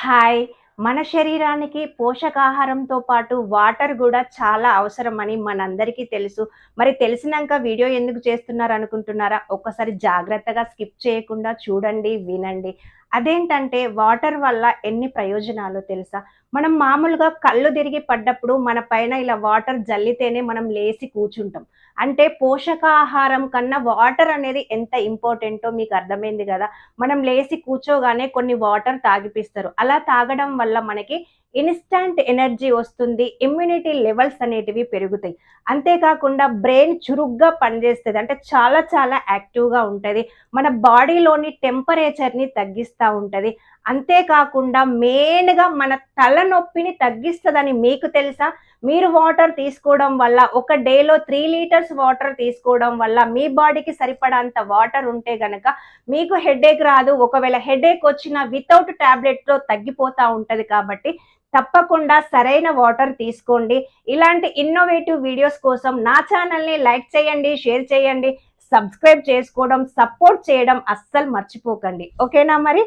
Hi. మన శరీరానికి పోషకాహారంతో పాటు వాటర్ కూడా చాలా అవసరం అని మనందరికీ తెలుసు. మరి తెలిసినాక వీడియో ఎందుకు చేస్తున్నారు అనుకుంటున్నారా? ఒక్కసారి జాగ్రత్తగా స్కిప్ చేయకుండా చూడండి వినండి. అదేంటంటే వాటర్ వల్ల ఎన్ని ప్రయోజనాలు తెలుసా? మనం మామూలుగా కళ్ళు తిరిగి పడ్డప్పుడు మన పైన ఇలా వాటర్ జల్లితేనే మనం లేచి కూర్చుంటాం. అంటే పోషకాహారం కన్నా వాటర్ అనేది ఎంత ఇంపార్టెంటో మీకు అర్థమైంది కదా? మనం లేచి కూర్చోగానే కొన్ని వాటర్ తాగిపిస్తారు. అలా తాగడం వల్ల మనకి ఇన్స్టంట్ ఎనర్జీ వస్తుంది ఇమ్యూనిటీ లెవెల్స్ అనేటివి పెరుగుతాయి. అంతేకాకుండా బ్రెయిన్ చురుగ్గా పనిచేస్తుంది. అంటే చాలా చాలా యాక్టివ్గా ఉంటుంది. మన బాడీలోని టెంపరేచర్ని తగ్గిస్తూ ఉంటుంది. అంతేకాకుండా మెయిన్గా మన తలనొప్పిని తగ్గిస్తుందని మీకు తెలుసా? మీరు వాటర్ తీసుకోవడం వల్ల ఒక డేలో త్రీ లీటర్స్ వాటర్ తీసుకోవడం వల్ల మీ బాడీకి సరిపడంత వాటర్ ఉంటే గనక మీకు హెడేక్ రాదు. ఒకవేళ హెడేక్ వచ్చిన వితౌట్ ట్యాబ్లెట్లో తగ్గిపోతూ ఉంటుంది కాబట్టి తప్పకుండా సరైన వాటర్ తీసుకోండి. ఇలాంటి ఇన్నోవేటివ్ వీడియోస్ కోసం నా ఛానల్ని లైక్ చేయండి షేర్ చేయండి సబ్స్క్రైబ్ చేసుకోవడం సపోర్ట్ చేయడం అస్సలు మర్చిపోకండి. ఓకేనా మరి?